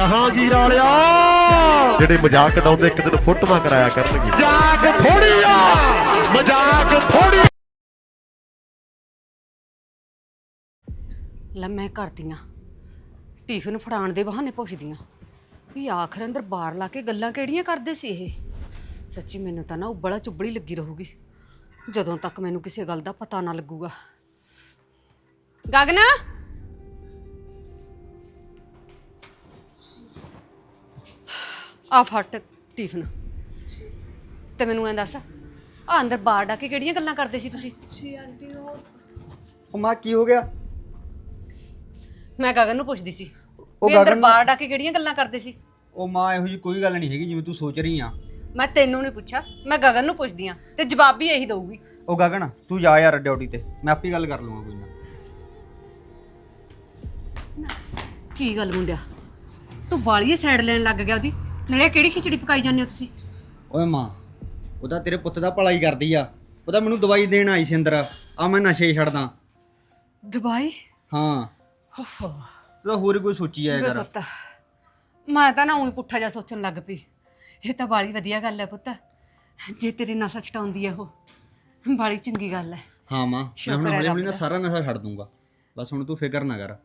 ਜਹਾਂਗੀਰ ਵਾਲਿਆ। ਜਿਹੜੇ ਮਜ਼ਾਕ ਉਡਾਉਂਦੇ ਇੱਕ ਦਿਨ ਫੋਟੋਆਂ ਕਰਾਇਆ ਕਰਨਗੇ। ਮਜ਼ਾਕ ਥੋੜੀ ਆ ਮਜ਼ਾਕ ਥੋੜੀ ਲੈ ਮੈਂ ਕਰਦੀਆਂ। ਟਿਫਨ ਫੜਾਉਣ ਦੇ ਬਹਾਨੇ ਪੁੱਛਦੀਆਂ। ਵੀ ਆਖਰ ਅੰਦਰ ਬਾਹਰ ਲਾ ਕੇ ਗੱਲਾਂ ਕਿਹੜੀਆਂ ਕਰਦੇ ਸੀ ਇਹ? ਸੱਚੀ ਮੈਨੂੰ ਤਾਂ ਨਾ ਉਬਲਾ ਚੁੱਬੜੀ ਲੱਗੀ ਰਹੂਗੀ। ਜਦੋਂ ਤੱਕ ਮੈਨੂੰ ਕਿਸੇ ਗੱਲ ਦਾ ਪਤਾ ਨਾ ਲੱਗੂਗਾ। ਗਗਨਾ! ਆ ਫਟ ਟਿਫਨ। ਤੇ ਮੈਨੂੰ ਐਂ ਦੱਸ ਆ ਅੰਦਰ ਬਾਹਰ ਡਾ ਕੇ ਕਿਹੜੀਆਂ ਗੱਲਾਂ ਕਰਦੇ ਸੀ ਤੁਸੀਂ? ਉਹ ਮਾਂ ਕੀ ਹੋ ਗਿਆ? ਮੈਂ ਗਗਨ ਨੂੰ ਪੁੱਛਦੀ ਸੀ ਉਹ ਵੀ ਅੰਦਰ ਗਗਨ- ਬਾਹਰ ਡਾ ਕੇ ਕਿਹੜੀਆਂ ਗੱਲਾਂ ਕਰਦੇ ਸੀ? ਉਹ ਮਾਂ ਇਹੋ ਜੀ ਕੋਈ ਗੱਲ ਨਹੀਂ ਹੈਗੀ ਜਿਵੇਂ ਤੂੰ ਸੋਚ ਰਹੀ ਆ। ਮੈਂ ਤੈਨੂੰ ਨਹੀਂ ਪੁੱਛਿਆ ਮੈਂ ਗਗਨ ਨੂੰ ਪੁੱਛਦੀ ਆ ਤੇ ਜਵਾਬ ਵੀ ਇਹੀ ਦਊਗੀ। ਉਹ ਗਗਨ ਤੂੰ ਜਾ ਯਾਰ ਡਿਊਟੀ ਤੇ ਮੈਂ ਆਪੇ ਗੱਲ ਕਰ ਲੂੰਗਾ ਕੋਈ ਨਾ। ਕੀ ਗੱਲ ਮੁੰਡਿਆ? ਤੂੰ ਬਾਲੀਏ ਸਾਈਡ ਲੈਣ ਲੱਗ ਗਿਆ ਉਹਦੀ। ਨਾਲੇ ਕਿਹੜੀ ਖਿਚੜੀ ਪਕਾਈ ਜਾਂਦੇ ਹੋ ਤੁਸੀਂ? ਓਏ ਮਾਂ ਉਹਦਾ ਤੇਰੇ ਪੁੱਤ ਦਾ ਭਲਾ ਹੀ ਕਰਦੀ ਆ। ਉਹਦਾ ਮੈਨੂੰ ਦਵਾਈ ਦੇਣ ਆਈ ਸੀ ਅੰਦਰ। ਆ ਮੈਂ ਨਸ਼ੇ ਛੱਡਦਾ। ਦਵਾਈ? ਹਾਂ। ਹੋ ਉਹਦਾ ਹੋਰ ਹੀ ਕੋਈ ਸੋਚੀ ਆਇਆ ਕਰ। ਪੁੱਤ ਮੈਂ ਤਾਂ ਨਾ ਉਹੀ ਪੁੱਠਾ ਜਿਹਾ ਸੋਚਣ ਲੱਗ ਪਈ। ਇਹ ਤਾਂ ਬਾਲੀ ਵਧੀਆ ਗੱਲ ਹੈ ਪੁੱਤ। ਜੇ ਤੇਰੀ ਨਸਾ ਛਟਾਉਂਦੀ ਹੈ ਉਹ ਬਾਲੀ ਚੰਗੀ ਗੱਲ ਹੈ। ਹਾਂ ਮਾਂ ਮੈਂ ਸ਼ੁਕਰ ਹੁਣ ਹੈ ਹੌਲੀ ਹੌਲੀ ਨਾ। ਸਾਰਾ ਨਸ਼ਾ ਛੱਡ ਦੂੰਗਾ। ਬਸ ਹੁਣ ਤੂੰ ਫਿਕਰ ਨਾ ਕਰ।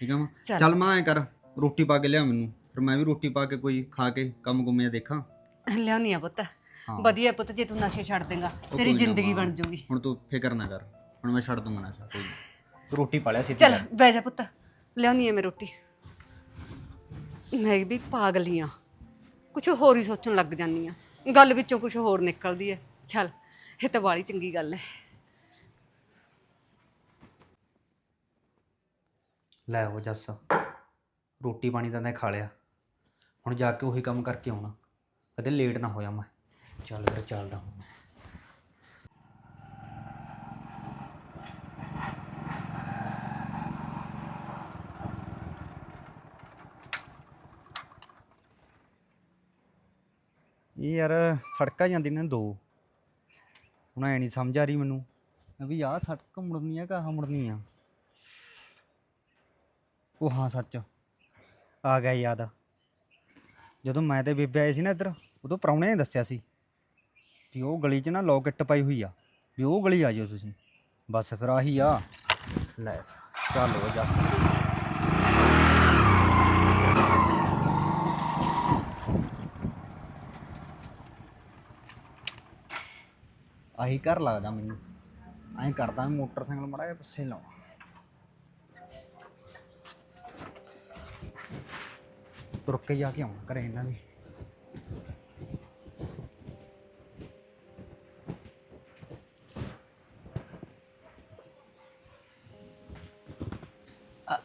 ਠੀਕ ਆ ਮਾਂ? ਚੱਲ। ਚੱਲ ਮਾਂ ਐ ਕਰ। ਰੋਟੀ ਪਾ ਕੇ ਲਿਆ ਮੈਨੂੰ। ਫਿਰ ਮੈਂ ਵੀ ਰੋਟੀ ਪਾ ਕੇ ਕੋਈ ਖਾ ਕੇ ਕੰਮ ਗੁੰਮਿਆ ਦੇਖਾਂ। ਲਿਆਉਣੀ ਆ ਪੁੱਤ। ਹਾਂ। ਵਧੀਆ ਪੁੱਤ ਜੇ ਤੂੰ ਨਸ਼ੇ ਛੱਡ ਦੇਂਗਾ ਉਹ ਤੇਰੀ ਕੋਈ ਨਾ ਜ਼ਿੰਦਗੀ ਮਾਂ, ਬਣ ਜਾਊਗੀ ਹੁਣ ਤੂੰ ਫਿਕਰ ਨਾ ਕਰ ਹੁਣ ਮੈਂ ਛੱਡ ਦੂੰਗਾ ਨਸ਼ਾ ਕੋਈ ਨਾ। ਤੂੰ ਰੋਟੀ ਪਾ ਲਿਆ ਸੀ ਚੱਲ ਬਹਿ ਜਾ ਪੁੱਤ ਲਿਆਉਣੀ ਹੈ ਮੈਂ ਰੋਟੀ। ਮੈਂ ਵੀ ਪਾਗਲੀ ਆ। ਕੁਝ ਹੋਰ ਹੀ ਸੋਚਣ ਲੱਗ ਜਾਂਦੀ ਆ। ਗੱਲ ਵਿੱਚੋਂ ਕੁਝ ਹੋਰ ਨਿਕਲਦੀ ਹੈ ਚੱਲ ਇਹ ਤਾਂ ਬਾਲੀ ਚੰਗੀ ਗੱਲ ਹੈ। ਲੈ ਉਹ ਜੱਸ ਰੋਟੀ ਪਾਣੀ ਤਾਂ ਮੈਂ ਖਾ ਲਿਆ। ਹੁਣ ਜਾ ਕੇ ਉਹੀ ਕੰਮ ਕਰਕੇ ਆਉਣਾ। ਕਦੇ ਲੇਟ ਨਾ ਹੋਇਆ ਮੈਂ। ਚੱਲ ਫਿਰ ਚੱਲਦਾ ਹੁਣ ਮੈਂ। ਇਹ ਯਾਰ ਸੜਕਾਂ ਜਾਂਦੀ ਨੇ ਦੋ। ਹੁਣ ਐ ਨਹੀਂ ਸਮਝ ਆ ਰਹੀ ਮੈਨੂੰ। ਵੀ ਆਹ ਸੜਕ ਮੁੜਨੀ ਆ ਕਿ ਮੁੜਨੀ ਆ? ਉਹ ਹਾਂ ਸੱਚ। ਆ ਗਿਆ ਯਾਦ। ਜਦੋਂ ਮੈਂ ਤੇ ਬੇਬੇ ਆਏ ਸੀ ਨਾ ਇੱਧਰ, ਉਦੋਂ ਪ੍ਰਾਹੁਣੇ ਨੇ ਦੱਸਿਆ ਸੀ ਵੀ ਉਹ ਗਲੀ 'ਚ ਨਾ ਲੋਕਟ ਪਾਈ ਹੋਈ ਆ, ਵੀ ਉਹ ਗਲੀ ਆ ਜਾਓ ਤੁਸੀਂ। ਬਸ ਫਿਰ ਆਹੀ ਆ। ਲੈ ਚੱਲ ਉਹ ਜੱਸ। ਆਹੀ ਘਰ ਲੱਗਦਾ ਮੈਨੂੰ। ਐਂ ਕਰਦਾ ਮੈਂ ਮੋਟਰਸਾਈਕਲ ਮੜਾ ਜਿਹਾ ਪਿੱਛੇ ਲਾਉਣਾ। ਤੁਰ ਕੇ ਜਾ ਕੇ ਆਉਣਾ ਘਰੇ ਇਹਨਾਂ ਦੇ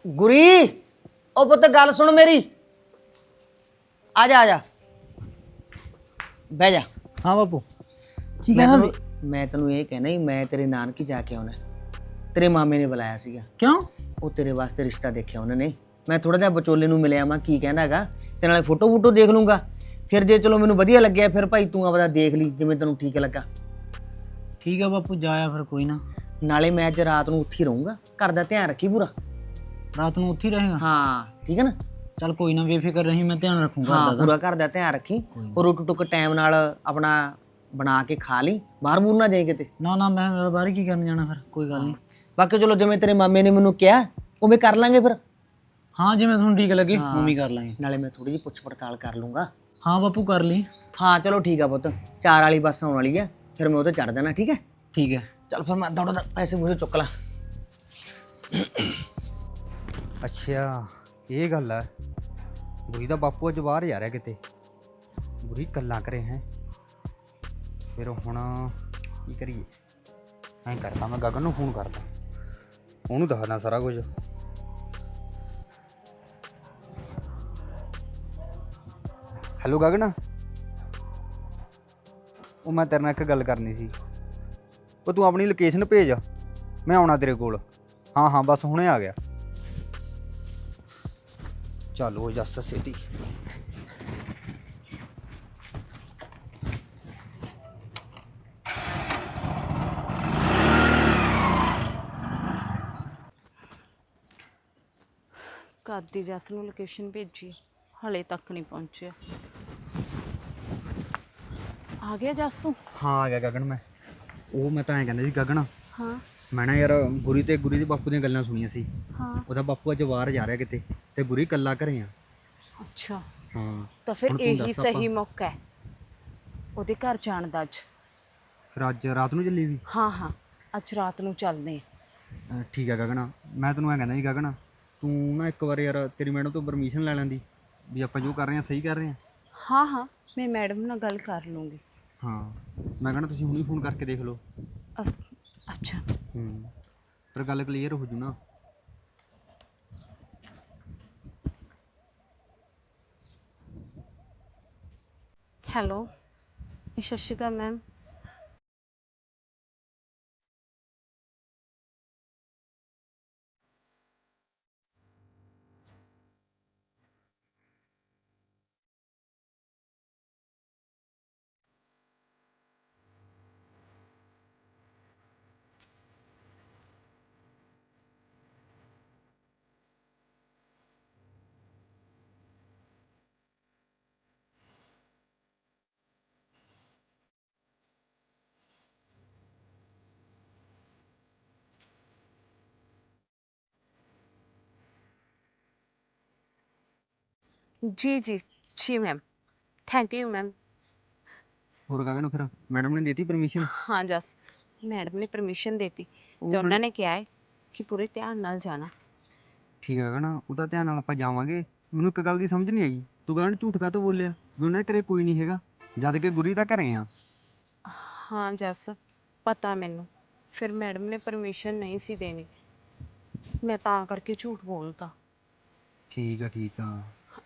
ਗੁਰੀ ਉਹ ਪੁੱਤ ਗੱਲ ਸੁਣ ਮੇਰੀ। ਆ ਜਾ ਆ ਜਾ। ਬਹਿ ਜਾ। ਹਾਂ ਬਾਪੂ। ਕੀ ਕਹਿਣਾ ਮੈਂ ਤੈਨੂੰ ਇਹ ਕਹਿਣਾ ਹੀ ਮੈਂ ਤੇਰੇ ਨਾਨਕੀ ਜਾ ਕੇ ਆਉਣਾ। ਤੇਰੇ ਮਾਮੇ ਨੇ ਬੁਲਾਇਆ ਸੀਗਾ। ਕਿਉਂ? ਉਹ ਤੇਰੇ ਵਾਸਤੇ ਰਿਸ਼ਤਾ ਦੇਖਿਆ ਉਹਨਾਂ ਨੇ। ਮੈਂ ਥੋੜਾ ਜਿਹਾ ਵਿਚੋਲੇ ਨੂੰ ਮਿਲਿਆ ਮੈਂ ਕੀ ਕਹਿੰਦਾ ਹੈਗਾ? ਤੇ ਨਾਲੇ ਫੋਟੋ ਫੋਟੋ ਦੇਖ ਲੂੰਗਾ। ਫਿਰ ਜੇ ਚਲੋ ਮੈਨੂੰ ਵਧੀਆ ਲੱਗਿਆ ਫਿਰ ਭਾਈ ਤੂੰ ਆਪਦਾ ਦੇਖ ਲਈ ਜਿਵੇਂ ਤੈਨੂੰ ਠੀਕ ਲੱਗਾ। ਠੀਕ ਆ ਬਾਪੂ ਜਾਇਆ ਫਿਰ ਕੋਈ ਨਾ। ਨਾਲੇ ਮੈਂ ਅੱਜ ਰਾਤ ਨੂੰ ਉੱਥੇ ਹੀ ਰਹੂੰਗਾ ਘਰ ਦਾ ਧਿਆਨ ਰੱਖੀ ਪੂਰਾ। ਰਾਤ ਨੂੰ ਉੱਥੇ ਹੀ ਰਹੇਗਾ? ਹਾਂ ਠੀਕ ਹੈ ਨਾ? ਚੱਲ ਕੋਈ ਨਾ ਬੇਫਿਕਰ ਰਹੀ ਮੈਂ ਧਿਆਨ ਰੱਖੂੰਗਾ ਹਾਂ ਦਾਦਾ ਪੂਰਾ ਘਰ ਦਾ ਧਿਆਨ ਰੱਖੀ ਔਰ ਰੋਟੀ ਟੁੱਕ ਟਾਈਮ ਨਾਲ ਆਪਣਾ ਬਣਾ ਕੇ ਖਾ ਲਈ ਬਾਹਰ ਬੂਰ ਨਾ ਜਾਈ ਕਿਤੇ। ਨਾ ਨਾ ਮੈਂ ਬਾਹਰ ਕੀ ਕਰਨ ਜਾਣਾ ਫਿਰ ਕੋਈ ਗੱਲ ਨਹੀਂ। ਬਾਕੀ ਚਲੋ ਜਿਵੇਂ ਤੇਰੇ ਮਾਮੇ ਨੇ ਮੈਨੂੰ ਕਿਹਾ ਉਵੇਂ ਕਰ ਲਾਂਗੇ ਫਿਰ। ਹਾਂ ਜਿਵੇਂ ਤੁਹਾਨੂੰ ਠੀਕ ਲੱਗੇ ਹਾਂ। ਉਵੇਂ ਹੀ ਕਰ ਲਾਂਗੇ। ਨਾਲੇ ਮੈਂ ਥੋੜੀ ਜਿਹੀ ਪੁੱਛ ਪੜਤਾਲ ਕਰ ਲੂੰਗਾ। ਹਾਂ ਬਾਪੂ ਕਰ ਲਈ। ਹਾਂ ਚਲੋ ਠੀਕ ਆ ਪੁੱਤ। ਚਾਰ ਵਾਲੀ ਬੱਸ ਆਉਣ ਵਾਲੀ ਆ ਫਿਰ ਮੈਂ ਉਹਤੇ ਚੜ ਜਾਣਾ ਠੀਕ ਹੈ? ਠੀਕ ਹੈ। ਚਲ ਫਿਰ ਮੈਂ ਦੌੜਾ ਪੈਸੇ ਮੂਹਰੇ ਚੁੱਕ ਲਾਂ। ਅੱਛਾ ਇਹ ਗੱਲ ਹੈ ਬੁਰੀ ਦਾ ਬਾਪੂ ਅੱਜ ਬਾਹਰ ਜਾ ਰਿਹਾ ਕਿਤੇ। ਬੁਰੀ ਗੱਲਾਂ ਕਰੇ ਹੈ। ਫਿਰ ਹੁਣ ਕੀ ਕਰੀਏ? ਐਂ ਕਰਦਾ ਮੈਂ ਗਗਨ ਨੂੰ ਫੋਨ ਕਰਦਾ। ਉਹਨੂੰ ਦੱਸਦਾ ਸਾਰਾ ਕੁਝ। ਹੈਲੋ ਗਗਨ? ਉਹ ਮੈਂ ਤੇਰੇ ਨਾਲ ਇੱਕ ਗੱਲ ਕਰਨੀ ਸੀ। ਉਹ ਤੂੰ ਆਪਣੀ ਲੋਕੇਸ਼ਨ ਭੇਜ। ਮੈਂ ਆਉਣਾ ਤੇਰੇ ਕੋਲ। ਹਾਂ ਹਾਂ, ਬਸ ਹੁਣੇ ਆ ਗਿਆ। ਚਲੋ ਉਹ ਜੱਸ ਸਿੱਧੀ ਦਾਦੀ ਜੱਸ ਨੂੰ ਲੋਕੇਸ਼ਨ ਭੇਜੀ। ਹਲੇ ਤੱਕ ਨਹੀਂ ਪਹੁੰਚਿਆ। ਆ ਗਿਆ ਜੱਸੂ? ਹਾਂ ਆ ਗਿਆ ਗਗਨ ਮੈਂ। ਉਹ ਮੈਂ ਤਾਂ ਐਂ ਕਹਿੰਦਾ ਸੀ ਗਗਨ ਹਾਂ। ਮੈਂ ਨਾ ਯਾਰ ਗੁਰੀ ਤੇ ਗੁਰੀ ਦੇ ਬਾਪੂ ਦੀਆਂ ਗੱਲਾਂ ਸੁਣੀਆਂ ਸੀ। ਹਾਂ। ਉਹਦਾ ਬਾਪੂ ਅੱਜ ਬਾਹਰ ਜਾ ਰਿਹਾ ਕਿਤੇ ਤੇ ਗੁਰੀ ਇਕੱਲਾ ਘਰੇ ਆ। ਅੱਛਾ। ਹਾਂ। ਤਾਂ ਫਿਰ ਹੁਣ ਤੂੰ ਇਹੀ ਦੱਸ ਸਹੀ ਮੌਕਾ ਹੈ। ਉਹਦੇ ਘਰ ਜਾਣ ਦਾ ਅੱਜ। ਫਿਰ ਅੱਜ ਰਾਤ ਨੂੰ ਚੱਲੀ ਵੀ? ਹਾਂ ਹਾਂ। ਅੱਜ ਰਾਤ ਨੂੰ ਚੱਲਦੇ ਹਾਂ ਅਹ ਠੀਕ ਹੈ ਗਗਨ। ਮੈਂ ਤੈਨੂੰ ਐਂ ਕਹਿੰਦਾ ਸੀ ਗਗਨ ਤੂੰ ਨਾ ਇੱਕ ਵਾਰ ਯਾਰ ਤੇਰੀ ਮੈਡਮ ਤੋਂ ਪਰਮਿਸ਼ਨ ਲੈ ਲੈਂਦੀ ਵੀ ਆਪਾਂ ਜੋ ਕਰ ਰਹੇ ਹਾਂ ਸਹੀ ਕਰ ਰਹੇ ਹਾਂ। ਹਾਂ ਹਾਂ। ਮੈਂ ਮੈਡਮ ਨਾਲ ਗੱਲ ਕਰ ਲੂੰਗੀ। ਹਾਂ। ਮੈਂ ਕਹਿੰਦਾ ਤੁਸੀਂ ਹੁਣੀ ਫੋਨ ਕਰਕੇ ਦੇਖ ਲਓ। ਅੱਛਾ। ਹੂੰ। ਫਿਰ ਗੱਲ ਕਲੀਅਰ ਹੋ ਜੂ ਨਾ। ਹੈਲੋ ਸਤਿ ਸ਼੍ਰੀ ਅਕਾਲ ਮੈਮ ਜੀ ਜੀ ਜੀ ਮੈਮ ਥੈਂਕ ਯੂ ਮੈਮ ਹੋਰ ਗਗਨ ਫਿਰ ਮੈਡਮ ਨੇ ਦਿੱਤੀ ਪਰਮਿਸ਼ਨ ਹਾਂ ਜਸ। ਮੈਡਮ ਨੇ ਪਰਮਿਸ਼ਨ ਦਿੱਤੀ ਉਹ ਤੇ ਉਹਨਾਂ ਨੇ ਕਿਹਾ ਹੈ ਕਿ ਪੂਰੇ ਧਿਆਨ ਨਾਲ ਜਾਣਾ। ਠੀਕ ਹੈ ਗਗਨ ਉਹਦਾ ਧਿਆਨ ਨਾਲ ਆਪਾਂ ਜਾਵਾਂਗੇ। ਮੈਨੂੰ ਇੱਕ ਗੱਲ ਦੀ ਸਮਝ ਨਹੀਂ ਆਈ। ਤੂੰ ਗਗਨ ਝੂਠ ਕਾਹਤੋਂ ਬੋਲਿਆ? ਵੀ ਉਹਨਾਂ ਦੇ ਘਰੇ ਕੋਈ ਨਹੀਂ ਹੈਗਾ। ਜਦ ਕਿ ਗੁਰੀ ਤਾਂ ਘਰੇ ਆ। ਹਾਂ ਜਸ। ਪਤਾ ਮੈਨੂੰ। ਫਿਰ ਮੈਡਮ ਨੇ ਪਰਮਿਸ਼ਨ ਨਹੀਂ ਸੀ ਦੇਣੀ। ਮੈਂ ਤਾਂ ਕਰਕੇ ਝੂਠ ਬੋਲਤਾ। ਠੀਕ ਆ ਠੀਕ ਆ।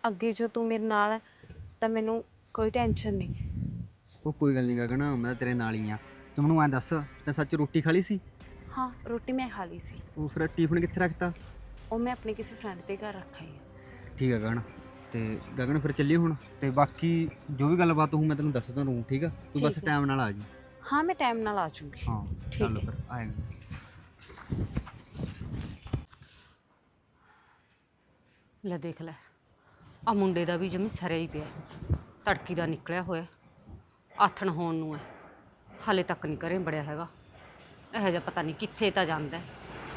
ਅੱਗੇ ਜੋ ਤੂੰ ਮੇਰੇ ਨਾਲ ਹੈ ਤਾਂ ਮੈਨੂੰ ਕੋਈ ਟੈਨਸ਼ਨ ਨਹੀਂ। ਉਹ ਕੋਈ ਗੱਲ ਨਹੀਂ ਗਗਨ ਮੈਂ ਤਾਂ ਤੇਰੇ ਨਾਲ ਹੀ ਆ। ਤੂੰ ਮੈਨੂੰ ਐਂ ਦੱਸ ਤੇ ਸੱਚ ਰੋਟੀ ਖਾ ਲਈ ਸੀ? ਹਾਂ ਰੋਟੀ ਮੈਂ ਖਾ ਲਈ ਸੀ। ਉਹ ਫਿਰ ਟਿਫਨ ਕਿੱਥੇ ਰੱਖਤਾ? ਉਹ ਮੈਂ ਆਪਣੇ ਕਿਸੇ ਫਰੈਂਡ ਦੇ ਘਰ ਰੱਖਾ ਹੀ ਹੈ ਠੀਕ ਹੈ ਗਗਨ ਤੇ ਗਗਨ ਫਿਰ ਚੱਲੀਏ ਹੁਣ ਤੇ ਬਾਕੀ ਜੋ ਵੀ ਗੱਲਬਾਤ ਹੋਊ ਮੈਂ ਤੈਨੂੰ ਦੱਸਦਾ ਰਹੂੰ ਠੀਕ ਆ? ਤੂੰ ਬਸ ਠੀਕ ਹੈ। ਟਾਈਮ ਨਾਲ ਆ ਜੀ। ਹਾਂ ਮੈਂ ਟਾਈਮ ਨਾਲ ਆ ਜਾਊਂਗੀ ਹਾਂ ਠੀਕ ਚੱਲ ਹੈ। ਫਿਰ ਆਏਗਾ ਲੈ ਦੇਖ ਲੈ। ਆ ਮੁੰਡੇ ਦਾ ਵੀ ਜਮੀ ਸਰਿਆ ਹੀ ਪਿਆ। ਤੜਕੀ ਦਾ ਨਿਕਲਿਆ ਹੋਇਆ। ਆਥਣ ਹੋਣ ਨੂੰ ਹੈ। ਹਾਲੇ ਤੱਕ ਨਹੀਂ ਘਰੇ ਬੜਿਆ ਹੈਗਾ। ਇਹੋ ਜਿਹਾ ਪਤਾ ਨਹੀਂ ਕਿੱਥੇ ਤਾਂ ਜਾਂਦਾ ਹੈ,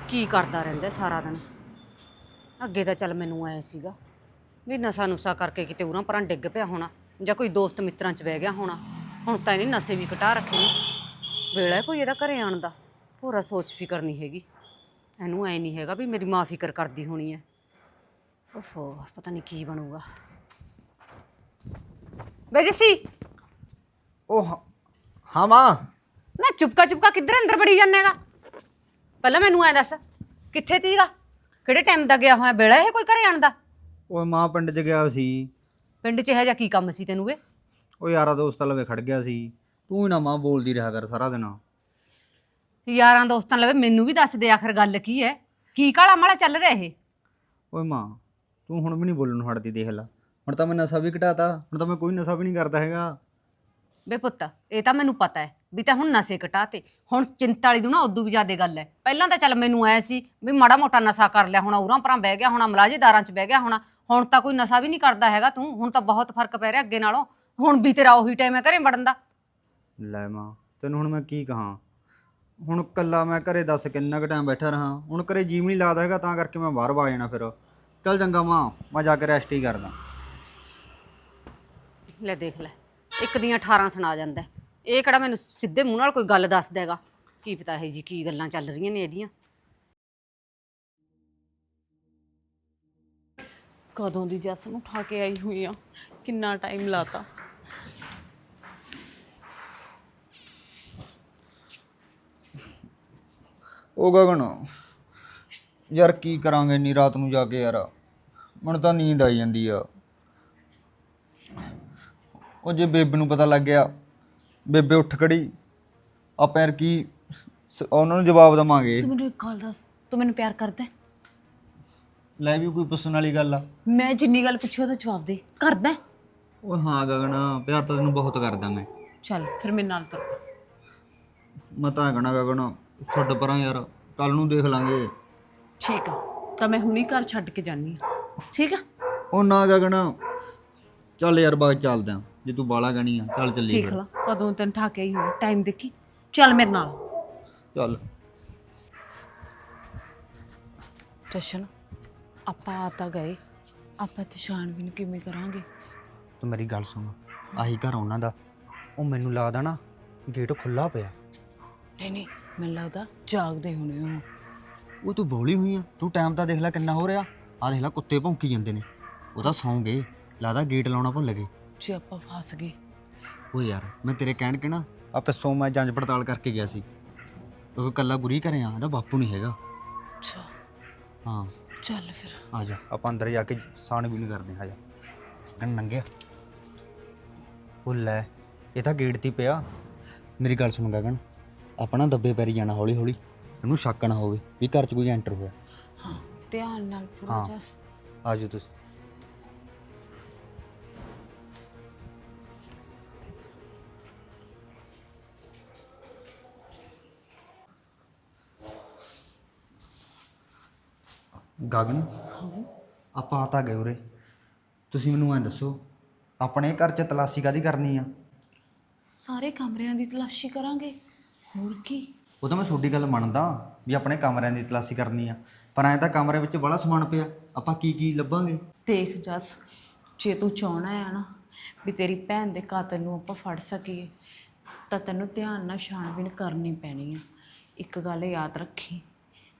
ਕੀ ਕਰਦਾ ਰਹਿੰਦਾ ਹੈ ਸਾਰਾ ਦਿਨ। ਅੱਗੇ ਤਾਂ ਚੱਲ ਮੈਨੂੰ ਆਇਆ ਸੀਗਾ ਵੀ ਨਸ਼ਾ ਨੁਸ਼ਾ ਕਰਕੇ ਕਿਤੇ ਉਹਨਾਂ ਪਰਾਂ ਡਿੱਗ ਪਿਆ ਹੋਣਾ ਜਾਂ ਕੋਈ ਦੋਸਤ ਮਿੱਤਰਾਂ 'ਚ ਬਹਿ ਗਿਆ ਹੋਣਾ। ਹੁਣ ਤਾਂ ਇਹਨੇ ਨਸ਼ੇ ਵੀ ਘਟਾ ਰੱਖੇ ਨੇ। ਵੇਲਾ ਹੈ ਕੋਈ ਇਹਦਾ ਘਰੇ ਆਉਣ ਦਾ। ਪੂਰਾ ਸੋਚ ਫਿਕਰ ਨਹੀਂ ਹੈਗੀ। ਇਹਨੂੰ ਐ ਨਹੀਂ ਹੈਗਾ ਵੀ ਮੇਰੀ ਮਾਂ ਫਿਕਰ ਕਰਦੀ ਹੋਣੀ ਹੈ। ਓਹੋ ਪਤਾ ਨਹੀਂ ਕੀ ਬਣੂਗਾ। ਬੇਜਸੀ ਉਹ ਹਾਂ- ਹਾਂ ਮਾਂ। ਨਾ ਚੁਪਕਾ ਚੁਪਕਾ ਕਿੱਧਰ ਅੰਦਰ ਬੜੀ ਜਾਨੇਗਾ ਪਹਿਲਾਂ ਮੈਨੂੰ ਐ ਦੱਸ ਕਿੱਥੇ ਤੀਗਾ? ਕਿਹੜੇ ਟਾਈਮ ਦਾ ਗਿਆ ਹੋਇਆ ਵੇਲਾ ਇਹ ਕੋਈ ਘਰੇ ਆਣ ਦਾ? ਉਹ ਮਾਂ ਪਿੰਡ 'ਚ ਗਿਆ ਸੀ। ਪਿੰਡ 'ਚ ਇਹੋ ਜਿਹਾ ਕੀ ਕੰਮ ਸੀ ਤੈਨੂੰ ਵੇ ਉਹ ਯਾਰਾ ਦੋਸਤਾਂ ਲਵੇ ਖੜ ਗਿਆ ਸੀ। ਤੂੰ ਹੀ ਨਾ ਮਾਂ ਬੋਲਦੀ ਰਿਹਾ ਕਰ ਸਾਰਾ ਦਿਨ। ਯਾਰਾਂ ਦੋਸਤਾਂ ਲਵੇ ਮੈਨੂੰ ਵੀ ਦੱਸ ਦੇ ਆਖਰ ਗੱਲ ਕੀ ਹੈ? ਕੀ ਕਾਲਾ ਮਾਲਾ ਚੱਲ ਰਿਹਾ ਇਹ? ਓਏ ਮਾਂ ਤੂੰ ਹੁਣ ਵੀ ਨਹੀਂ ਬੋਲਣ ਨੂੰ ਹਟਦੀ ਦੇਖ ਲੈ। ਹੁਣ ਤਾਂ ਮੈਂ ਨਸ਼ਾ ਵੀ ਘਟਾਤਾ ਹੁਣ ਤਾਂ ਮੈਂ ਕੋਈ ਨਸ਼ਾ ਵੀ ਨਹੀਂ ਕਰਦਾ ਹੈਗਾ। ਵੇ ਪੁੱਤ ਇਹ ਤਾਂ ਮੈਨੂੰ ਪਤਾ ਹੈ ਵੀ ਤਾਂ ਹੁਣ ਨਸ਼ੇ ਘਟਾਤੇ। ਹੁਣ ਚਿੰਤਾ ਵਾਲੀ ਦੂਣਾ ਉਦੋਂ ਵੀ ਜ਼ਿਆਦਾ ਗੱਲ ਹੈ। ਪਹਿਲਾਂ ਤਾਂ ਚੱਲ ਮੈਨੂੰ ਆਇਆ ਸੀ ਵੀ ਮਾੜਾ ਮੋਟਾ ਨਸ਼ਾ ਕਰ ਲਿਆ ਹੋਣਾ ਉਰਾਂ ਪਰਾਂ ਬਹਿ ਗਿਆ ਹੋਣਾ ਮਲਾਜੇਦਾਰਾਂ 'ਚ ਬਹਿ ਗਿਆ ਹੋਣਾ ਹੁਣ ਤਾਂ ਕੋਈ ਨਸ਼ਾ ਵੀ ਨਹੀਂ ਕਰਦਾ ਹੈਗਾ ਤੂੰ। ਹੁਣ ਤਾਂ ਬਹੁਤ ਫ਼ਰਕ ਪੈ ਰਿਹਾ ਅੱਗੇ ਨਾਲੋਂ। ਹੁਣ ਵੀ ਤੇਰਾ ਉਹੀ ਟਾਈਮ ਹੈ ਘਰੇ ਵੜਨ ਦਾ। ਲੈ ਮਾਂ ਤੈਨੂੰ ਹੁਣ ਮੈਂ ਕੀ ਕਹਾਂ? ਹੁਣ ਕੱਲਾ ਮੈਂ ਘਰੇ ਦੱਸ ਕਿੰਨਾ ਕੁ ਟਾਈਮ ਬੈਠਾ ਰਹਾ। ਹੁਣ ਘਰੇ ਜੀਵ ਨਹੀਂ ਲੱਗਦਾ ਹੈਗਾ ਤਾਂ ਕਰਕੇ ਮੈਂ ਬਾਹਰ ਵਾ ਜਾਣਾ ਫਿਰ। ਚੱਲ ਚੰਗਾ ਮਾਂ ਮੈਂ ਜਾ ਕੇ ਰੈਸਟ ਹੀ ਕਰਦਾ। ਲੈ ਦੇਖ ਲੈ ਇੱਕ ਦੀਆਂ 18 ਸੁਣਾ ਜਾਂਦਾ ਹੈ। ਇਹ ਕਿਹੜਾ ਮੈਨੂੰ ਸਿੱਧੇ ਮੂੰਹ ਨਾਲ ਕੋਈ ਗੱਲ ਦੱਸਦਾ ਹੈਗਾ? ਕੀ ਪਤਾ ਹੈ ਜੀ ਕੀ ਗੱਲਾਂ ਚੱਲ ਰਹੀਆਂ ਨੇ ਇਹਦੀਆਂ। ਕਦੋਂ ਦੀ ਜੱਸ ਨੂੰ ਉਠਾ ਕੇ ਆਈ ਹੋਈ ਆ? ਕਿੰਨਾ ਟਾਈਮ ਲਾਤਾ? ਉਹ ਗਗਨ ਯਾਰ ਕੀ ਕਰਾਂਗੇ ਇੰਨੀ ਰਾਤ ਨੂੰ ਜਾ ਕੇ ਯਾਰ? ਮੈਨੂੰ ਤਾਂ ਨੀਂਦ ਆਈ ਜਾਂਦੀ ਆ। ਉਹ ਜੇ ਬੇਬੇ ਨੂੰ ਪਤਾ ਲੱਗ ਗਿਆ ਬੇਬੇ ਉੱਠ ਖੜੀ। ਆਪਾਂ ਯਾਰ ਕੀ ਸ- ਉਹਨਾਂ ਨੂੰ ਜਵਾਬ ਦਵਾਂਗੇ। ਤੂੰ ਮੈਨੂੰ ਇੱਕ ਗੱਲ ਦੱਸ ਤੂੰ ਮੈਨੂੰ ਪਿਆਰ ਕਰਦਾ ਹੈ? ਲੈ ਵੀ ਕੋਈ ਪੁੱਛਣ ਵਾਲੀ ਗੱਲ ਆ। ਮੈਂ ਜਿੰਨੀ ਗੱਲ ਪੁੱਛੀ ਉਹਦਾ ਜਵਾਬ ਦੇ। ਕਰਦਾ ਹੈ? ਉਹ ਹਾਂ ਗਗਨ ਪਿਆਰ ਤਾਂ ਤੈਨੂੰ ਬਹੁਤ ਕਰਦਾ ਮੈਂ। ਚੱਲ ਫਿਰ ਮੇਰੇ ਨਾਲ ਤੁਰ ਮੈਂ ਤਾਂ ਕਹਣਾ ਗਗਨ ਛੱਡ ਪਰਾਂ ਯਾਰ ਕੱਲ ਨੂੰ ਦੇਖ ਲਾਂਗੇ। ਠੀਕ ਆ ਤਾਂ ਮੈਂ ਹੁਣੀ ਘਰ ਛੱਡ ਕੇ ਜਾਨੀ ਆ। ਠੀਕ ਆ? ਉਹ ਨਾ ਗਗਨ ਚੱਲ ਯਾਰ 'ਚ ਚੱਲਦੇ ਆਂ। ਜੇ ਤੂੰ ਬਾਲਾ ਗਣੀ ਆ ਚੱਲ ਚੱਲੀਏ ਫਿਰ। ਲਾ ਕਦੋਂ ਤੈਨੂੰ ਠਾਕੇ ਹੀ ਹੋ ਟਾਈਮ ਦੇਖੀ। ਚੱਲ ਮੇਰੇ ਨਾਲ। ਚੱਲ। ਜਸ਼ਨ ਆਪਾਂ ਆ ਤਾਂ ਗਏ। ਆਪਾਂ ਤੇ ਛਾਣਬੀਨ ਕਿਵੇਂ ਕਰਾਂਗੇ। ਤੂੰ ਮੇਰੀ ਗੱਲ ਸੁਣ। ਆਹੀ ਘਰ ਉਹਨਾਂ ਦਾ। ਉਹ ਮੈਨੂੰ ਲੱਗਦਾ ਨਾ ਗੇਟ ਖੁੱਲਾ ਪਿਆ। ਨਹੀਂ ਨਹੀਂ ਮੈਨੂੰ ਲੱਗਦਾ ਜਾਗਦੇ ਹੋਣੇ ਉਹ। ਉਹ ਤੂੰ ਬੋਲੀ ਹੋਈ ਆ। ਤੂੰ ਟਾਈਮ ਤਾਂ ਦੇਖ ਲੈ ਕਿੰਨਾ ਹੋ ਰਿਹਾ। ਆ ਦੇਖ ਲੈ ਕੁੱਤੇ ਭੌਂਕੀ ਜਾਂਦੇ ਨੇ। ਉਹ ਤਾਂ ਸੌਂ ਗਏ। ਲੱਗਦਾ ਗੇਟ ਲਾਉਣਾ ਭੁੱਲ ਗਏ। ਜੇ ਆਪਾਂ ਫਸ ਗਏ। ਉਹ ਯਾਰ ਮੈਂ ਤੇਰੇ ਕਹਿਣ ਕੇ ਨਾ ਆ ਪਿੱਛੋਂ ਮੈਂ ਜਾਂਚ ਪੜਤਾਲ ਕਰਕੇ ਗਿਆ ਸੀ। ਉਹ ਕੱਲਾ ਗੁਰੀ ਘਰੇ ਆ ਇਹਦਾ ਬਾਪੂ ਨਹੀਂ ਹੈਗਾ। ਅੱਛਾ। ਹਾਂ। ਚੱਲ ਫਿਰ। ਆ ਜਾ। ਆਪਾਂ ਅੰਦਰ ਜਾ ਕੇ ਸਾਣ ਵੀ ਨਹੀਂ ਕਰਦੇ ਆ ਜਾ। ਗਣ ਨੰਗਿਆ। ਉਹ ਲੈ ਇਹ ਤਾਂ ਗੇਟ ਤੇ ਪਿਆ। ਮੇਰੀ ਗੱਲ ਸੁਣ ਗਗਨ। ਆਪਣਾ ਦੱਬੇ ਪੈਰੀ ਜਾਣਾ ਹੌਲੀ ਹੌਲੀ ਇਹਨੂੰ ਸ਼ੱਕ ਨਾ ਹੋਵੇ ਵੀ ਘਰ 'ਚ ਕੋਈ ਐਂਟਰ ਹੋਇਆ। ਹਾਂ ਧਿਆਨ ਨਾਲ ਪੂਰਾ ਹਾਂ। ਜਸ। ਆ ਜਾਓ ਤੁਸੀਂ। ਗਗਨ ਆਪਾਂ ਆ ਤਾਂ ਗਏ ਉਰੇ। ਤੁਸੀਂ ਮੈਨੂੰ ਐਂ ਦੱਸੋ ਆਪਣੇ ਘਰ 'ਚ ਤਲਾਸ਼ੀ ਕਾਦੀ ਕਰਨੀ ਆ? ਸਾਰੇ ਕਮਰਿਆਂ ਦੀ ਤਲਾਸ਼ੀ ਕਰਾਂਗੇ। ਹੋਰ ਕੀ? ਉਹ ਤਾਂ ਮੈਂ ਤੁਹਾਡੀ ਗੱਲ ਮੰਨਦਾ ਵੀ ਆਪਣੇ ਕਮਰਿਆਂ ਦੀ ਤਲਾਸ਼ੀ ਕਰਨੀ ਆ। ਪਰ ਐਂ ਤਾਂ ਕਮਰੇ ਵਿੱਚ ਬੜਾ ਸਮਾਨ ਪਿਆ। ਆਪਾਂ ਕੀ ਕੀ ਲੱਭਾਂਗੇ? ਦੇਖ ਜਸ, ਜੇ ਤੂੰ ਚਾਹਣਾ ਹੈ ਨਾ ਵੀ ਤੇਰੀ ਭੈਣ ਦੇ ਕਾਤਲ ਨੂੰ ਆਪਾਂ ਫੜ ਸਕੀਏ, ਤਾਂ ਤੈਨੂੰ ਧਿਆਨ ਨਾਲ ਛਾਣਬੀਣ ਕਰਨੀ ਪੈਣੀ ਆ। ਇੱਕ ਗੱਲ ਯਾਦ ਰੱਖੀ,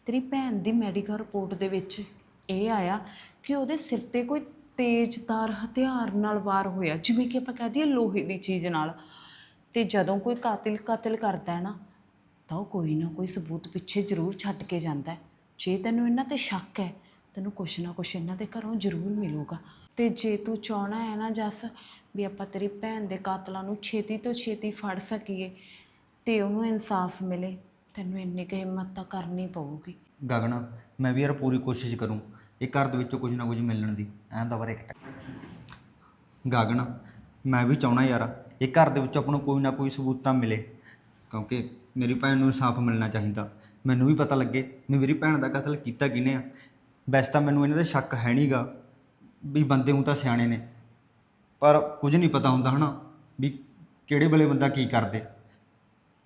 ਤੇਰੀ ਭੈਣ ਦੀ ਮੈਡੀਕਲ ਰਿਪੋਰਟ ਦੇ ਵਿੱਚ ਇਹ ਆਇਆ ਕਿ ਉਹਦੇ ਸਿਰ ਤੇ ਕੋਈ ਤੇਜ਼ਧਾਰ ਹਥਿਆਰ ਨਾਲ ਵਾਰ ਹੋਇਆ। ਜਿਵੇਂ ਕਿ ਆਪਾਂ ਕਹਿ ਦਈਏ ਲੋਹੇ ਦੀ ਚੀਜ਼ ਨਾਲ। ਤੇ ਜਦੋਂ ਕੋਈ ਕਾਤਿਲ ਕਤਲ ਕਰਦਾ ਹੈ ਨਾ ਤਾਂ ਉਹ ਕੋਈ ਨਾ ਕੋਈ ਸਬੂਤ ਪਿੱਛੇ ਜ਼ਰੂਰ ਛੱਡ ਕੇ ਜਾਂਦਾ ਹੈ। ਜੇ ਤੈਨੂੰ ਇਹਨਾਂ ਤੇ ਸ਼ੱਕ ਹੈ, ਤੈਨੂੰ ਕੁਛ ਨਾ ਕੁਛ ਇਹਨਾਂ ਦੇ ਘਰੋਂ ਜ਼ਰੂਰ ਮਿਲੂਗਾ। ਤੇ ਜੇ ਤੂੰ ਚਾਹਣਾ ਹੈ ਨਾ ਜਸ ਵੀ ਆਪਾਂ ਤੇਰੀ ਭੈਣ ਦੇ ਕਾਤਲਾਂ ਨੂੰ ਛੇਤੀ ਤੋਂ ਛੇਤੀ ਫੜ ਸਕੀਏ ਤੇ ਉਹਨੂੰ ਇਨਸਾਫ ਮਿਲੇ, ਤੈਨੂੰ ਇੰਨੀ ਕੁ ਹਿੰਮਤ ਤਾਂ ਕਰਨੀ ਪਊਗੀ। ਗਗਨ, ਮੈਂ ਵੀ ਯਾਰ ਪੂਰੀ ਕੋਸ਼ਿਸ਼ ਕਰੂੰ ਇਹ ਘਰ ਦੇ ਵਿੱਚੋਂ ਕੁਝ ਨਾ ਕੁਝ ਮਿਲਣ ਦੀ, ਐਂ ਦਾ ਬਾਰੇ ਗਗਨ, ਮੈਂ ਵੀ ਚਾਹਣਾ ਯਾਰ ਇਹ ਘਰ ਦੇ ਵਿੱਚੋਂ ਆਪਾਂ ਨੂੰ ਕੋਈ ਨਾ ਕੋਈ ਸਬੂਤ ਤਾਂ ਮਿਲੇ, ਕਿਉਂਕਿ ਮੇਰੀ ਭੈਣ ਨੂੰ ਇਨਸਾਫ ਮਿਲਣਾ ਚਾਹੀਦਾ। ਮੈਨੂੰ ਵੀ ਪਤਾ ਲੱਗੇ ਵੀ ਮੇਰੀ ਭੈਣ ਦਾ ਕਤਲ ਕੀਤਾ ਕਿਹਨੇ ਆ। ਵੈਸੇ ਤਾਂ ਮੈਨੂੰ ਇਹਨਾਂ ਦੇ ਸ਼ੱਕ ਹੈ ਨਹੀਂਗਾ ਵੀ ਬੰਦੇ ਨੂੰ ਤਾਂ ਸਿਆਣੇ ਨੇ। ਪਰ ਕੁਝ ਨਹੀਂ ਪਤਾ ਹੁੰਦਾ ਹਨਾ ਵੀ ਕਿਹੜੇ ਵੇਲੇ ਬੰਦਾ ਕੀ ਕਰਦੇ।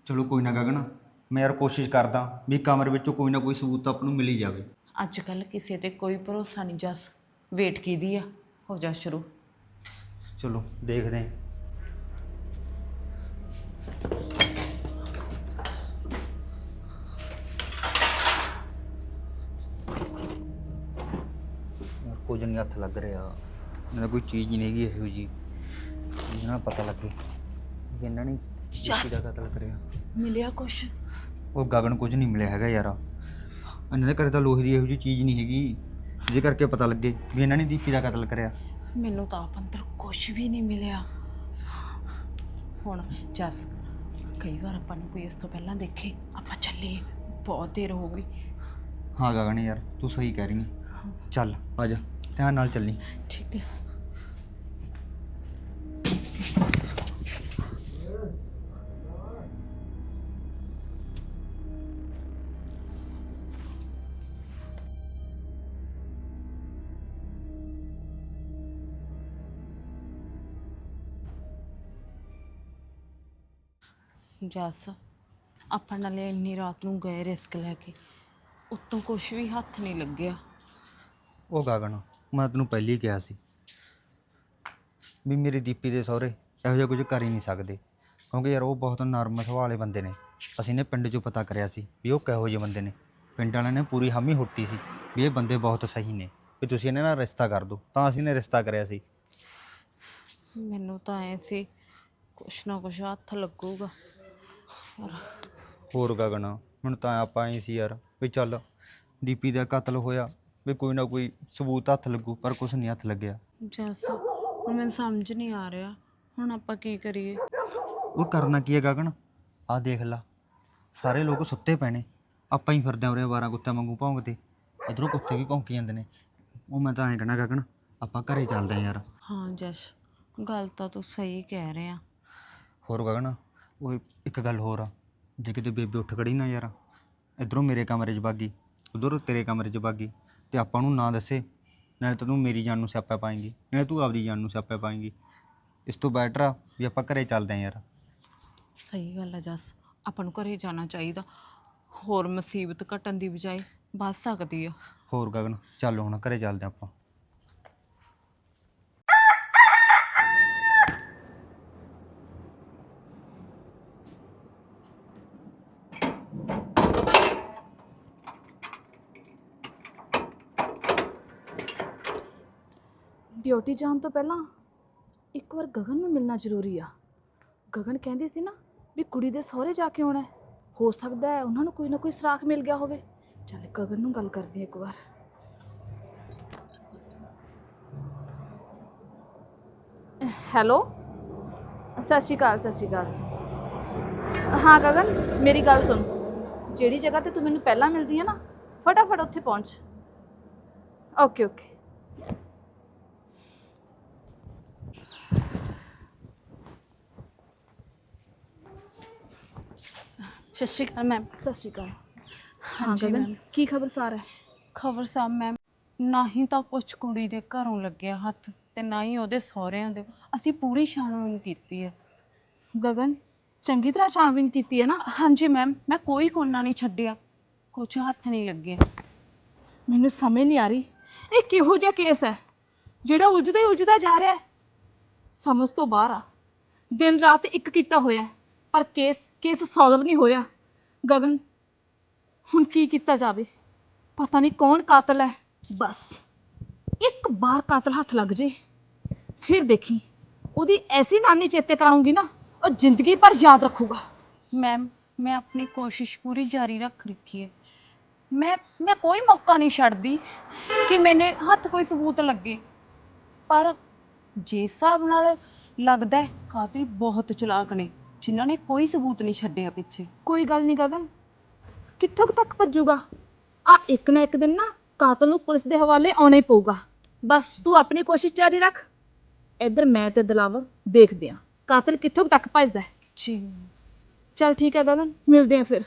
ਚਲੋ ਕੋਈ ਨਾ ਗਗਨ ਮੈਂ ਯਾਰ ਕੋਸ਼ਿਸ਼ ਕਰਦਾ ਵੀ ਕਮਰੇ ਵਿੱਚੋਂ ਕੋਈ ਨਾ ਕੋਈ ਸਬੂਤ ਆਪ ਨੂੰ ਮਿਲ ਹੀ ਜਾਵੇ। ਅੱਜ ਕੱਲ ਕਿਸੇ ਤੇ ਕੋਈ ਭਰੋਸਾ ਨਹੀਂ ਜਸ। ਵੇਟ ਕੀਦੀ ਆ? ਹੋ ਜਾ ਸ਼ੁਰੂ। ਚਲੋ ਦੇਖਦੇ ਹਾਂ। ਨਹੀਂ ਹੱਥ ਲੱਗ ਰਿਹਾ। ਇਹਨਾਂ ਕੋਈ ਚੀਜ਼ ਨਹੀਂ ਹੈਗੀ ਇਹੋ ਜੀ ਨਾਲ ਪਤਾ ਲੱਗੇ ਕਿ ਇਹਨਾਂ ਨੇ ਕਿਸੇ ਦਾ ਕਤਲ ਕਰਿਆ ਮਿਲਿਆ ਕੁਛ? ਉਹ ਗਗਨ ਕੁਝ ਨਹੀਂ ਮਿਲਿਆ ਹੈਗਾ ਯਾਰ। ਇਹਨਾਂ ਦੇ ਘਰੇ ਤਾਂ ਲੋਹੇ ਦੀ ਇਹੋ ਜਿਹੀ ਚੀਜ਼ ਨਹੀਂ ਹੈਗੀ। ਜਿਹਦੇ ਕਰਕੇ ਪਤਾ ਲੱਗੇ ਵੀ ਇਹਨਾਂ ਨੇ ਦੀਪੀ ਦਾ ਕਤਲ ਕਰਿਆ। ਮੈਨੂੰ ਤਾਂ ਆਪ ਅੰਦਰ ਕੁਝ ਵੀ ਨਹੀਂ ਮਿਲਿਆ। ਹੁਣ ਜਸ ਕਈ ਵਾਰ ਆਪਾਂ ਨੂੰ ਕੋਈ ਇਸ ਤੋਂ ਪਹਿਲਾਂ ਦੇਖੇ ਆਪਾਂ ਚੱਲੀਏ। ਬਹੁਤ ਦੇਰ ਹੋ ਗਈ। ਹਾਂ ਗਗਨ ਯਾਰ ਤੂੰ ਸਹੀ ਕਹਿ ਰਹੀ ਹੈ। ਚੱਲ ਆ ਜਾ। ਧਿਆਨ ਨਾਲ ਚੱਲੀ। ਠੀਕ ਹੈ। ਜਸ ਆਪਾਂ ਨਾਲੇ ਇੰਨੀ ਰਾਤ ਨੂੰ ਗਏ ਰਿਸਕ ਲੈ ਕੇ। ਉੱਤੋਂ ਕੁਝ ਵੀ ਹੱਥ ਨਹੀਂ ਲੱਗਿਆ। ਉਹ ਗਗਨ। ਮੈਂ ਤੈਨੂੰ ਪਹਿਲੀ ਹੀ ਕਿਹਾ ਸੀ ਵੀ ਮੇਰੀ ਦੀਪੀ ਦੇ ਸਹੁਰੇ ਇਹੋ ਜਿਹਾ ਕੁਝ ਕਰ ਹੀ ਨਹੀਂ ਸਕਦੇ। ਕਿਉਂਕਿ ਯਾਰ ਉਹ ਬਹੁਤ ਨਰਮ ਸੁਭਾਅ ਵਾਲੇ ਬੰਦੇ ਨੇ। ਅਸੀਂ ਨੇ ਪਿੰਡ 'ਚੋਂ ਪਤਾ ਕਰਿਆ ਸੀ ਵੀ ਉਹ ਕਿਹੋ ਜਿਹੇ ਬੰਦੇ ਨੇ। ਪਿੰਡ ਵਾਲਿਆਂ ਨੇ ਪੂਰੀ ਹਾਮੀ ਹੁੱਟੀ ਸੀ ਵੀ ਇਹ ਬੰਦੇ ਬਹੁਤ ਸਹੀ ਨੇ। ਵੀ ਤੁਸੀਂ ਇਹਨਾਂ ਨਾਲ ਰਿਸ਼ਤਾ ਕਰ ਦਿਓ। ਤਾਂ ਅਸੀਂ ਨੇ ਰਿਸ਼ਤਾ ਕਰਿਆ ਸੀ। ਮੈਨੂੰ ਤਾਂ ਐ ਸੀ ਕੁਛ ਨਾ ਕੁਛ ਹੱਥ ਲੱਗੂਗਾ। ਹੋਰ ਗਗਨ ਹੁਣ ਤਾਂ ਆਪਾਂ ਹੀ ਸੀ ਯਾਰ ਵੀ ਚੱਲ ਦੀਪੀ ਦਾ ਕਤਲ ਹੋਇਆ ਵੀ ਕੋਈ ਨਾ ਕੋਈ ਸਬੂਤ ਹੱਥ ਲੱਗੂ ਪਰ ਕੁਝ ਨਹੀਂ ਹੱਥ ਲੱਗਿਆ। ਜੈਸ ਹੁਣ ਮੈਨੂੰ ਸਮਝ ਨਹੀਂ ਆ ਰਿਹਾ। ਹੁਣ ਆਪਾਂ ਕੀ ਕਰੀਏ? ਉਹ ਕਰਨਾ ਕੀ ਹੈ ਗਗਨ? ਆਹ ਦੇਖ ਲਾ ਸਾਰੇ ਲੋਕ ਸੁੱਤੇ ਪਏ ਨੇ। ਆਪਾਂ ਹੀ ਫਿਰਦੇ ਉਰੇ 12 ਕੁੱਤੇ ਵਾਂਗੂ ਭੌਂਕਦੇ ਇਧਰੋਂ ਕੁੱਤੇ ਵੀ ਭੌਂਕੀ ਜਾਂਦੇ ਨੇ। ਉਹ ਮੈਂ ਤਾਂ ਐਂ ਕਹਿਣਾ ਗਗਨ ਆਪਾਂ ਘਰੇ ਚੱਲਦੇ ਆਂ ਯਾਰ। ਹਾਂ ਜਸ ਗੱਲ ਤਾਂ ਤੂੰ ਸਹੀ ਕਹਿ ਰਿਹਾ। ਹੋਰ ਗਗਨ ਉਹ ਇੱਕ ਗੱਲ ਹੋਰ ਆ। ਜੇ ਕਿਤੇ ਬੇਬੇ ਉੱਠ ਖੜੀ ਨਾ ਯਾਰ ਇਧਰੋਂ ਮੇਰੇ ਕਮਰੇ 'ਚ ਬਾਗੀ ਉਧਰੋਂ ਤੇਰੇ ਕਮਰੇ 'ਚ ਬਾਗੀ ਤੇ ਆਪਾਂ ਨੂੰ ਨਾ ਦੱਸੇ। ਨਾਲੇ ਤੈਨੂੰ ਮੇਰੀ ਜਾਨ ਨੂੰ ਸਿਆਪਾ ਪਾਏਂਗੀ। ਨਾਲੇ ਤੂੰ ਆਪਦੀ ਜਾਨ ਨੂੰ ਸਿਆਪਾ ਪਾਏਂਗੀ। ਇਸ ਤੋਂ ਬੈਟਰ ਆ ਵੀ ਆਪਾਂ ਘਰੇ ਚੱਲਦੇ ਆਂ ਯਾਰ। ਸਹੀ ਗੱਲ ਹੈ ਜਸ। ਆਪਾਂ ਨੂੰ ਘਰੇ ਜਾਣਾ ਚਾਹੀਦਾ। ਹੋਰ ਮੁਸੀਬਤ ਘਟਣ ਦੀ ਬਜਾਏ ਬਚ ਸਕਦੀ ਆ। ਹੋਰ ਗਗਨ ਚੱਲ ਹੁਣ ਘਰੇ ਚੱਲਦੇ ਆਂ ਆਪਾਂ। ਡਿਊਟੀ ਜਾਣ ਤੋਂ ਪਹਿਲਾਂ ਇੱਕ ਵਾਰ ਗਗਨ ਨੂੰ ਮਿਲਣਾ ਜ਼ਰੂਰੀ ਆ। ਗਗਨ ਕਹਿੰਦੀ ਸੀ ਨਾ ਵੀ ਕੁੜੀ ਦੇ ਸਹੁਰੇ ਜਾ ਕੇ ਆਉਣਾ ਹੈ। ਹੋ ਸਕਦਾ ਹੈ ਉਹਨਾਂ ਨੂੰ ਕੋਈ ਨਾ ਕੋਈ ਸਰਾਖ ਮਿਲ ਗਿਆ ਹੋਵੇ। ਚੱਲ ਗਗਨ ਨੂੰ ਗੱਲ ਕਰਦੀ ਹਾਂ ਇੱਕ ਵਾਰ। ਹੈਲੋ? ਸਤਿ ਸ਼੍ਰੀ ਅਕਾਲ, ਸਤਿ ਸ਼੍ਰੀ ਅਕਾਲ। ਹਾਂ ਗਗਨ, ਮੇਰੀ ਗੱਲ ਸੁਣ। ਜਿਹੜੀ ਜਗ੍ਹਾ ਤੇ ਤੂੰ ਮੈਨੂੰ ਪਹਿਲਾਂ ਮਿਲਦੀ ਹੈ ਨਾ, ਫਟਾਫਟ ਉੱਥੇ ਪਹੁੰਚ। Okay okay. ਸਤਿ ਸ਼੍ਰੀ ਅਕਾਲ ਮੈਮ ਸਤਿ ਸ਼੍ਰੀ ਅਕਾਲ। ਹਾਂ ਹਾਂਜੀ ਗਗਨ ਮੈਮ ਕੀ ਖਬਰ ਸਾਰ? ਹੈ ਖਬਰ ਸਾਹਿਬ ਮੈਮ ਨਾ ਹੀ ਤਾਂ ਕੁਛ ਕੁੜੀ ਦੇ ਘਰੋਂ ਲੱਗਿਆ ਹੱਥ ਤੇ ਨਾ ਹੀ ਉਹਦੇ ਸਹੁਰਿਆਂ ਦੇ। ਅਸੀਂ ਪੂਰੀ ਛਾਣਬੀਣ ਕੀਤੀ ਹੈ। ਗਗਨ ਚੰਗੀ ਤਰ੍ਹਾਂ ਛਾਣਬੀਣ ਕੀਤੀ ਹੈ ਨਾ? ਹਾਂਜੀ ਮੈਮ ਮੈਂ ਕੋਈ ਕੋਨਾ ਨਹੀਂ ਛੱਡਿਆ। ਕੁਛ ਹੱਥ ਨਹੀਂ ਲੱਗੇ। ਮੈਨੂੰ ਸਮਝ ਨਹੀਂ ਆ ਰਹੀ। ਇਹ ਕਿਹੋ ਜਿਹਾ ਕੇਸ ਹੈ? ਜਿਹੜਾ ਉਲਝਦਾ ਹੀ ਉਲਝਦਾ ਜਾ ਰਿਹਾ ਹੈ। ਸਮਝ ਤੋਂ ਬਾਹਰ ਆ। ਦਿਨ ਰਾਤ ਇੱਕ ਕੀਤਾ ਹੋਇਆ ਹੈ, ਪਰ ਕੇਸ ਕੇਸ ਸੋਲਵ ਨਹੀਂ ਹੋਇਆ। ਗਗਨ, ਹੁਣ ਕੀ ਕੀਤਾ ਜਾਵੇ? ਪਤਾ ਨਹੀਂ ਕੌਣ ਕਾਤਲ ਹੈ। ਬਸ, ਇੱਕ ਵਾਰ ਕਾਤਲ ਹੱਥ ਲੱਗ ਜੇ, ਫਿਰ ਦੇਖੀ। ਉਹਦੀ ਐਸੀ ਨਾਨੀ ਚੇਤੇ ਕਰਾਉਂਗੀ ਨਾ, ਉਹ ਜ਼ਿੰਦਗੀ ਭਰ ਯਾਦ ਰੱਖੂਗਾ। ਮੈਮ ਮੈਂ ਆਪਣੀ ਕੋਸ਼ਿਸ਼ ਪੂਰੀ ਜਾਰੀ ਰੱਖ ਰੱਖੀ ਹੈ। ਮੈਂ ਮੈਂ ਕੋਈ ਮੌਕਾ ਨਹੀਂ ਛੱਡਦੀ ਕਿ ਮੈਨੇ ਹੱਥ ਕੋਈ ਸਬੂਤ ਲੱਗੇ। ਪਰ ਜੇ ਹਿਸਾਬ ਨਾਲ ਲੱਗਦਾ ਹੈ, ਕਾਤਿਲ ਬਹੁਤ ਚਲਾਕ ਨੇ। ਜਿਨ੍ਹਾਂ ਨੇ ਕੋਈ ਸਬੂਤ ਨਹੀਂ ਛੱਡਿਆ ਪਿੱਛੇ। ਕੋਈ ਗੱਲ ਨਹੀਂ ਗਗਨ। ਕਿੱਥੋਂ ਕੁ ਤੱਕ ਭੱਜੂਗਾ? ਆ ਇੱਕ ਨਾ ਇੱਕ ਦਿਨ ਨਾ ਕਾਤਲ ਨੂੰ ਪੁਲਿਸ ਦੇ ਹਵਾਲੇ ਆਉਣਾ ਹੀ ਪਊਗਾ। ਬਸ ਤੂੰ ਆਪਣੀ ਕੋਸ਼ਿਸ਼ ਜਾਰੀ ਰੱਖ। ਇੱਧਰ ਮੈਂ ਤੇ ਦਲਾਵਰ ਦੇਖਦੇ ਆ। ਕਾਤਲ ਕਿੱਥੋਂ ਕੁ ਤੱਕ ਭੱਜਦਾ ਹੈ? ਜੀ। ਚਲ ਠੀਕ ਹੈ ਗਗਨ ਮਿਲਦੇ ਆ ਫਿਰ।